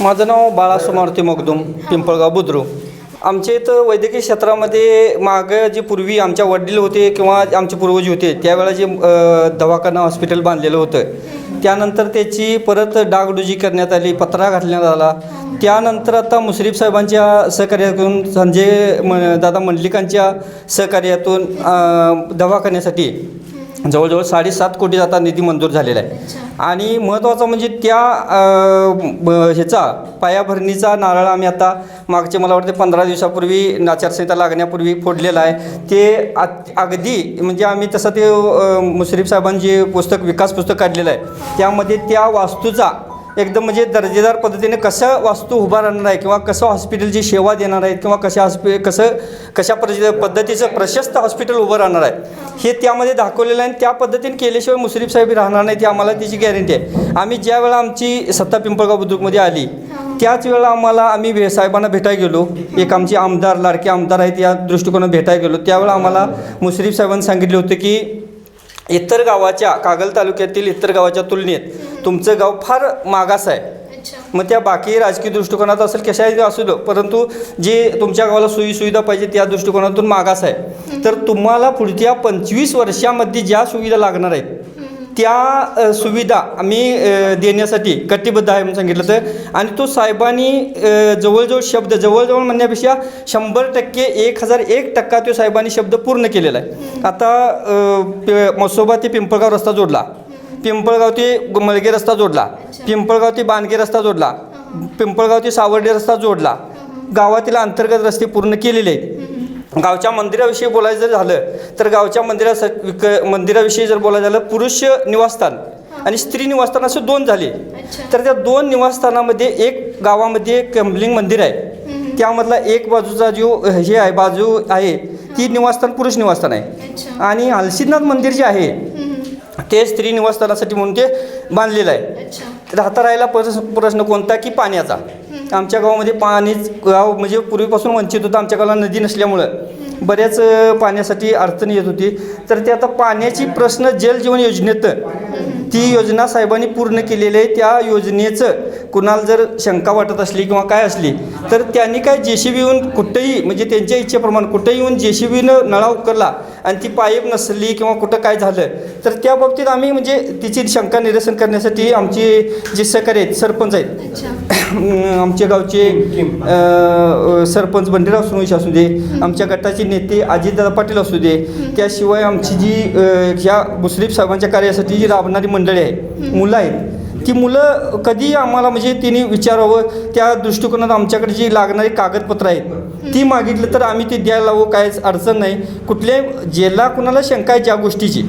माझं नाव बाळासुमारती मगदूम पिंपळगाव बुद्रू आमच्या इथं वैद्यकीय क्षेत्रामध्ये मागं जे पूर्वी आमच्या वडील होते किंवा आमचे पूर्वज होते त्यावेळा जे दवाखाना हॉस्पिटल बांधलेलं होतं त्यानंतर त्याची परत डागडुजी करण्यात आली पत्रा घालण्यात आला. त्यानंतर आता मुश्रीफ साहेबांच्या सहकार्यातून संजय म दादा मंडलिकांच्या सहकार्यातून दवाखान्यासाठी जवळजवळ साडेसात कोटी आता निधी मंजूर झालेला आहे. आणि महत्त्वाचं म्हणजे त्या ह्याचा पायाभरणीचा नारळ आम्ही आता मागचे मला वाटते पंधरा दिवसापूर्वी आचारसंहिता लागण्यापूर्वी फोडलेला आहे. ते अगदी म्हणजे आम्ही तसं ते मुश्रीफ साहेबांनी जे पुस्तक विकास पुस्तक काढलेलं आहे. त्यामध्ये त्या वास्तूचा एकदम म्हणजे दर्जेदार पद्धतीने कसं वास्तू उभा राहणार आहे किंवा कसं हॉस्पिटलची सेवा देणार आहेत किंवा कशा हॉस्पि कसं कशा परि पद्धतीचं प्रशस्त हॉस्पिटल उभं राहणार आहे. हे त्यामध्ये दाखवलेलं आहे आणि त्या पद्धतीने केल्याशिवाय मुश्रीफ साहेब राहणार नाही ती आम्हाला त्याची गॅरंटी आहे. आम्ही ज्या वेळा आमची सत्ता पिंपळगाव बुद्रुकमध्ये आली त्याच वेळेला आम्हाला आम्ही साहेबांना भेटायला गेलो. एक आमचे आमदार लाडके आमदार आहेत या दृष्टिकोनात भेटायला गेलो. त्यावेळेला आम्हाला मुश्रीफ साहेबांनी सांगितले होते की इतर गावाच्या कागल तालुक्यातील इतर गावाच्या तुलनेत तुमचं गाव फार मागास आहे. मग त्या बाकी राजकीय दृष्टिकोनात असेल कशाही असू दो परंतु जे तुमच्या गावाला सोयी सुविधा पाहिजे त्या दृष्टिकोनातून मागास आहे. तर तुम्हाला पुढच्या पंचवीस वर्षामध्ये ज्या सुविधा लागणार आहेत त्या सुविधा आम्ही देण्यासाठी कटिबद्ध आहे म्हणून सांगितलं तर. आणि तो साहेबांनी जवळजवळ शब्द जवळजवळ म्हणण्यापेक्षा शंभर टक्के एक हजार एक टक्का तो साहेबांनी शब्द पूर्ण केलेला आहे. आता मसोबा ते पिंपळगाव रस्ता जोडला. पिंपळगाव ते मळगे रस्ता जोडला. पिंपळगाव ते बाणगे रस्ता जोडला. पिंपळगाव ते सावर्डे रस्ता जोडला. गावातील अंतर्गत रस्ते पूर्ण केलेले आहेत. गावच्या मंदिराविषयी बोलायचं जर झालं तर गावच्या मंदिरा मंदिराविषयी जर बोलायचं झालं पुरुष निवासस्थान आणि स्त्री निवासस्थान असे दोन झाले. तर त्या दोन निवासस्थानामध्ये एक गावामध्ये कमलिंग मंदिर आहे. त्यामधला एक बाजूचा जो हे आहे बाजू आहे ती निवासस्थान पुरुष निवासस्थान आहे. आणि हलसिद्धनाथ मंदिर जे आहे. ते स्त्री निवासस्थानासाठी म्हणून ते बांधलेलं आहे. अच्छा. राहता राहिला प्रश्न प्रश्न कोणता की पाण्याचा? आमच्या गावामध्ये पाणीच गाव म्हणजे पूर्वीपासून वंचित होतं आमच्या गावाला नदी नसल्यामुळं. बऱ्याच पाण्यासाठी अडचण येत होती. तर ते आता पाण्याची प्रश्न जल जीवन योजनेत ती योजना साहेबांनी पूर्ण केलेली आहे. त्या योजनेचं कुणाला जर शंका वाटत असली किंवा काय असली तर त्यांनी काय जे सी बी येऊन कुठेही म्हणजे त्यांच्या इच्छेप्रमाणे कुठेही येऊन जे सी बीनं नळा उकरला आणि ती पाईप नसली किंवा कुठं काय झालं तर त्या बाबतीत आम्ही म्हणजे तिची शंका निरसन करण्यासाठी आमचे जे सहकारी आहेत सरपंच आहेत. आमच्या गावचे सरपंच बंडीराव सुनविश असू दे आमच्या गटाचे नेते अजितदादा पाटील असू दे त्याशिवाय आमची जी ह्या मुस्लिम साहेबांच्या कार्यासाठी जी राबणारी मंडळी आहे मुलं आहेत ती मुलं कधी आम्हाला म्हणजे तिने विचारावं त्या दृष्टिकोनात आमच्याकडे जी लागणारी कागदपत्र आहेत ती मागितलं तर आम्ही ती द्यायला हवं काहीच अडचण नाही. कुठल्या ज्याला कुणाला शंका आहे ज्या गोष्टीची.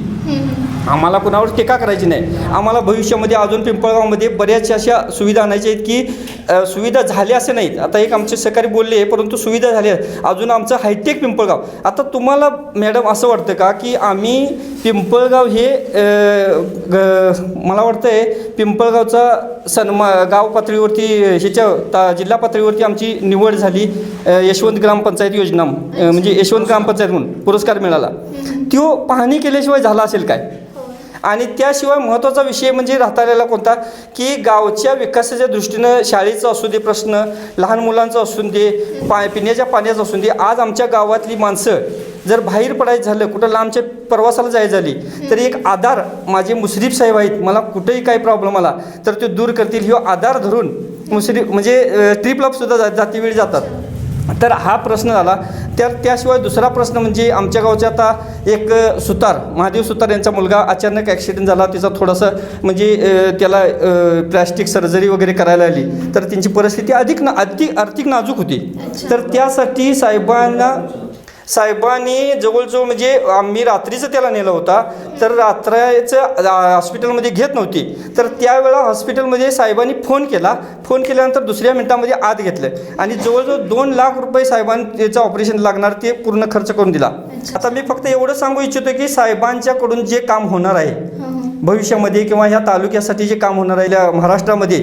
आम्हाला कुणावर टीका करायची नाही. आम्हाला भविष्यामध्ये अजून पिंपळगावमध्ये बऱ्याच अशा सुविधा आणायच्या आहेत की सुविधा झाल्या असे नाहीत. आता एक आमचे सहकारी बोलले परंतु सुविधा झाल्या. अजून आमचं हायटेक पिंपळगाव. आता तुम्हाला मॅडम असं वाटतं का की आम्ही पिंपळगाव हे ग- मला वाटतं आहे पिंपळगावचा सन्मा गाव पातळीवरती ह्याच्या ता जिल्हा पातळीवरती आमची निवड झाली यशवंत ग्रामपंचायत योजना म्हणजे यशवंत ग्रामपंचायत म्हणून पुरस्कार मिळाला. तो पाहणी केल्याशिवाय झाला असेल काय? आणि त्याशिवाय महत्त्वाचा विषय म्हणजे राहता कोणता? की गावच्या विकासाच्या दृष्टीनं शाळेचा असू दे प्रश्न लहान मुलांचा असू दे पा पिण्याच्या पाण्याचा असू दे आज आमच्या गावातली माणसं जर बाहेर पडायचं झालं कुठं लांबच्या प्रवासाला जायचं झाली तर एक आधार माझे मुश्रीफ साहेब आहेत. मला कुठेही काही प्रॉब्लेम आला तर ते दूर करतील. ह्यो आधार धरून मुश्रीफ म्हणजे ट्रिपला सुद्धा जा जातीवेळी जातात. तर हा प्रश्न झाला. तर त्याशिवाय दुसरा प्रश्न म्हणजे आमच्या गावचे आता एक सुतार महादेव सुतार यांचा मुलगा अचानक ॲक्सिडेंट झाला तिचा थोडंसं म्हणजे त्याला प्लॅस्टिक सर्जरी वगैरे करायला आली. तर त्यांची परिस्थिती अधिक ना अधिक आर्थिक नाजूक होती. तर त्यासाठी साहेबांना साहेबांनी जवळजवळ म्हणजे आम्ही रात्रीचं त्याला नेलं होता तर रात्रीचं हॉस्पिटलमध्ये घेत नव्हती. तर त्यावेळा हॉस्पिटलमध्ये साहेबांनी फोन केला. फोन केल्यानंतर दुसऱ्या मिनिटामध्ये आत घेतलं. आणि जवळजवळ दोन लाख रुपये साहेबांनी त्याचं ऑपरेशन लागणार ते पूर्ण खर्च करून दिला. आता मी फक्त एवढं सांगू इच्छितो की साहेबांच्याकडून जे काम होणार आहे भविष्यामध्ये किंवा ह्या तालुक्यासाठी जे काम होणार आहे या महाराष्ट्रामध्ये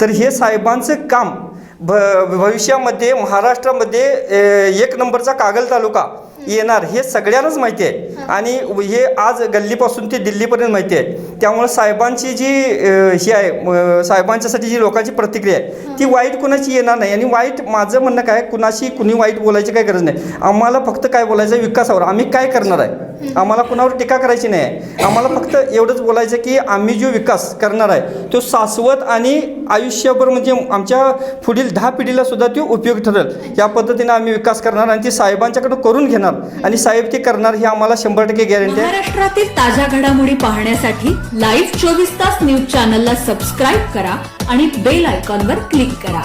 तर हे साहेबांचं काम भ भविष्यामध्ये महाराष्ट्रामध्ये एक नंबरचा कागल तालुका. येणार हे सगळ्यांनाच माहिती आहे. आणि हे आज गल्लीपासून ते दिल्लीपर्यंत माहिती आहे. त्यामुळे साहेबांची जी ही आहे साहेबांच्यासाठी जी लोकांची प्रतिक्रिया आहे ती वाईट कुणाची येणार नाही. आणि वाईट माझं म्हणणं काय कुणाशी कुणी वाईट बोलायची काही गरज नाही. आम्हाला फक्त काय बोलायचं आहे विकासावर. आम्ही काय करणार आहे? आम्हाला कुणावर टीका करायची नाही आहे. आम्हाला फक्त एवढंच बोलायचं की आम्ही जो विकास करणार आहे तो शाश्वत आणि आयुष्यभर म्हणजे आमच्या पुढील दहा पिढीला सुद्धा तो उपयोगी ठरेल. या पद्धतीने आम्ही विकास करणार आणि ती साहेबांच्याकडून करून घेणार. आणि साहेब ते करणार ही आम्हाला शंभर टक्के गॅरंटी आहे. महाराष्ट्रातील ताज्या घडामोडी पाहण्यासाठी लाईव्ह चोवीस तास न्यूज चॅनलला सबस्क्राईब करा आणि बेल आयकॉनवर क्लिक करा.